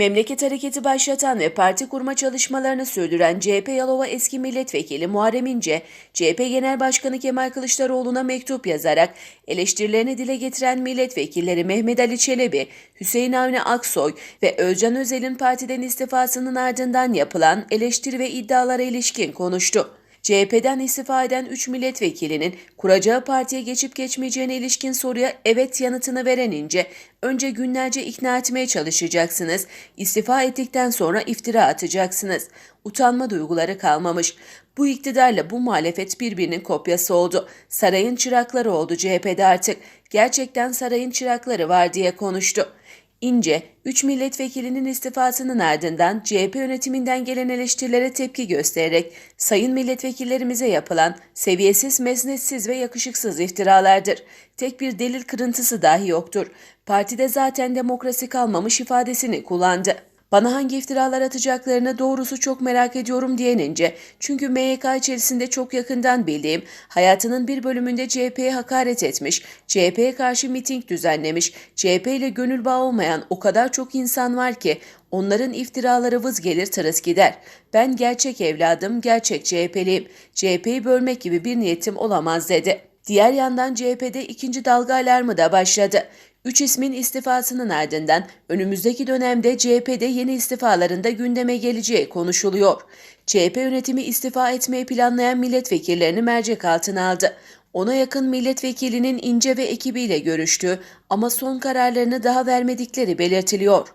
Memleket hareketi başlatan ve parti kurma çalışmalarını sürdüren CHP Yalova eski milletvekili Muharrem İnce, CHP Genel Başkanı Kemal Kılıçdaroğlu'na mektup yazarak eleştirilerini dile getiren milletvekilleri Mehmet Ali Çelebi, Hüseyin Avni Aksoy ve Özcan Özel'in partiden istifasının ardından yapılan eleştiri ve iddialara ilişkin konuştu. CHP'den istifa eden 3 milletvekilinin kuracağı partiye geçip geçmeyeceğine ilişkin soruya evet yanıtını veren İnce, önce günlerce ikna etmeye çalışacaksınız, istifa ettikten sonra iftira atacaksınız. Utanma duyguları kalmamış. Bu iktidarla bu muhalefet birbirinin kopyası oldu. Sarayın çırakları oldu CHP'de artık. Gerçekten sarayın çırakları var diye konuştu. İnce, 3 milletvekilinin istifasının ardından CHP yönetiminden gelen eleştirilere tepki göstererek sayın milletvekillerimize yapılan seviyesiz, mesnetsiz ve yakışıksız iftiralardır. Tek bir delil kırıntısı dahi yoktur. Partide zaten demokrasi kalmamış ifadesini kullandı. Bana hangi iftiralar atacaklarını doğrusu çok merak ediyorum diyen İnce, çünkü MYK içerisinde çok yakından bildiğim, hayatının bir bölümünde CHP'ye hakaret etmiş, CHP'ye karşı miting düzenlemiş, CHP ile gönül bağı olmayan o kadar çok insan var ki onların iftiraları vız gelir tırıs gider. Ben gerçek evladım, gerçek CHP'liyim. CHP'yi bölmek gibi bir niyetim olamaz dedi. Diğer yandan CHP'de ikinci dalga alarmı da başladı. Üç ismin istifasının ardından önümüzdeki dönemde CHP'de yeni istifalarında gündeme geleceği konuşuluyor. CHP yönetimi istifa etmeyi planlayan milletvekillerini mercek altına aldı. Ona yakın milletvekilinin İnce ve ekibiyle görüştüğü ama son kararlarını daha vermedikleri belirtiliyor.